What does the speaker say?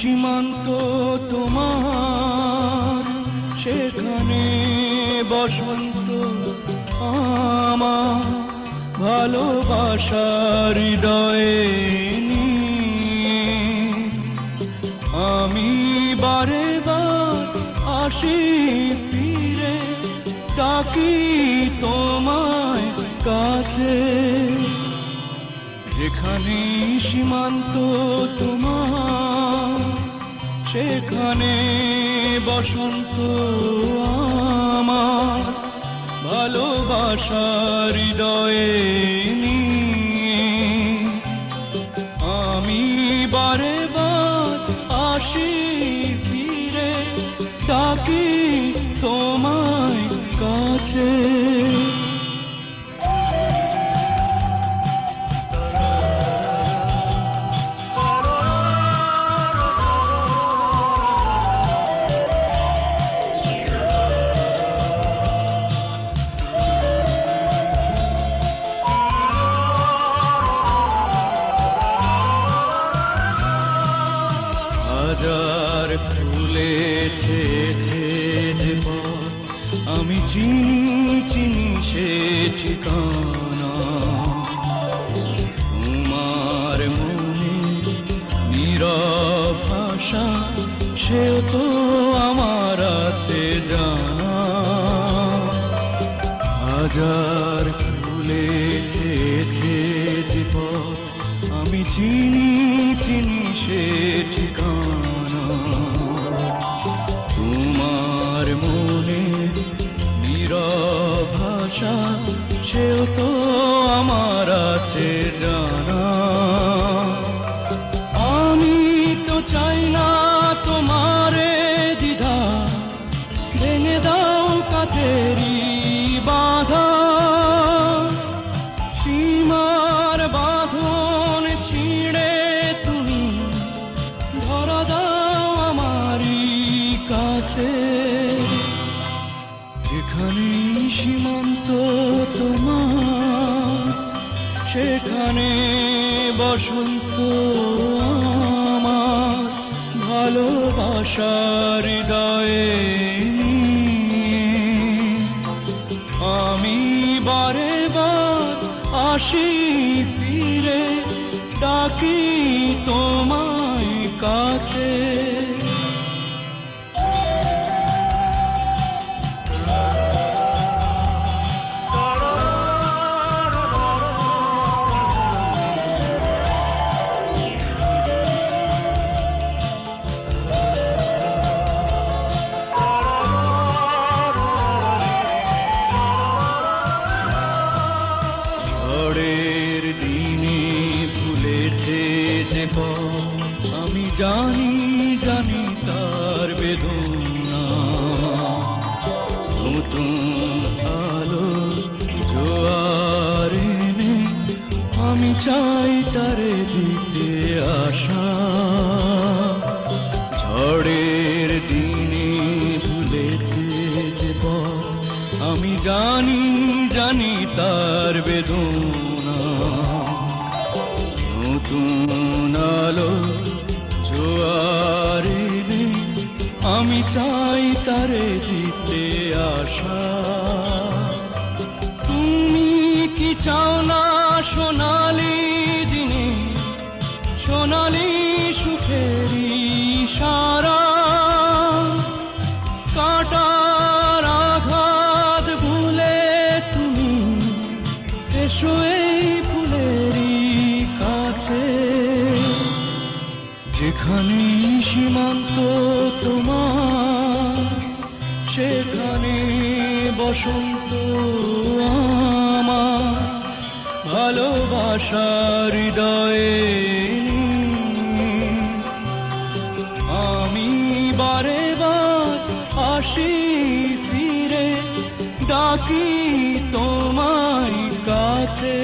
সীমান্ত তোমার, সেখানে বসন্ত আমার। ভালোবাসার হৃদয়ে আমি বারে বার আসি ফিরে, ডাকি তোমায় কাছে। যেখানে সীমান্ত তোমার, সেখানে বসন্ত আমার। ভালোবাসার হৃদয়ে আমি বারে বার আসি ফিরে, ডাকি তোমায় কাছে। সে ঠিকানা। তোমার মনে নীরব ভাষা সেও তো আমার আছে জানা। হাজার পথ, আমি চিনি চিনি সে সেও তো আমার আছে জানা। আমি তো চাই না তোমারে দিদা ভেঙে দাও কাঠেরি বাধা। সীমার বাঁধন ছিঁড়ে তুমি, ধরা দাও আমারই কাছে। যেখানে সীমান্ত তোমার, সেখানে বসন্ত আমার ভালোবাসার হৃদয়ে আমি বারে বার আসি ফিরে ডাকি তোমায় কাছে। আমি জানি জানি তার বেদনা। নতুন আলো জোয়ার আমি চাই তারে দিতে আশা। ঝড়ের দিনে ভুলেছে যে পথ, আমি জানি জানি তার বেদনা। চাই তারে দিতে আশা। তুমি কি চাও না সোনালি দিনে? সোনালি যেখানে সীমান্ত তোমার, সেখানে বসন্ত আমার। ভালোবাসার হৃদয়ে আমি বারে বার আসি ফিরে, ডাকি তোমায় কাছে।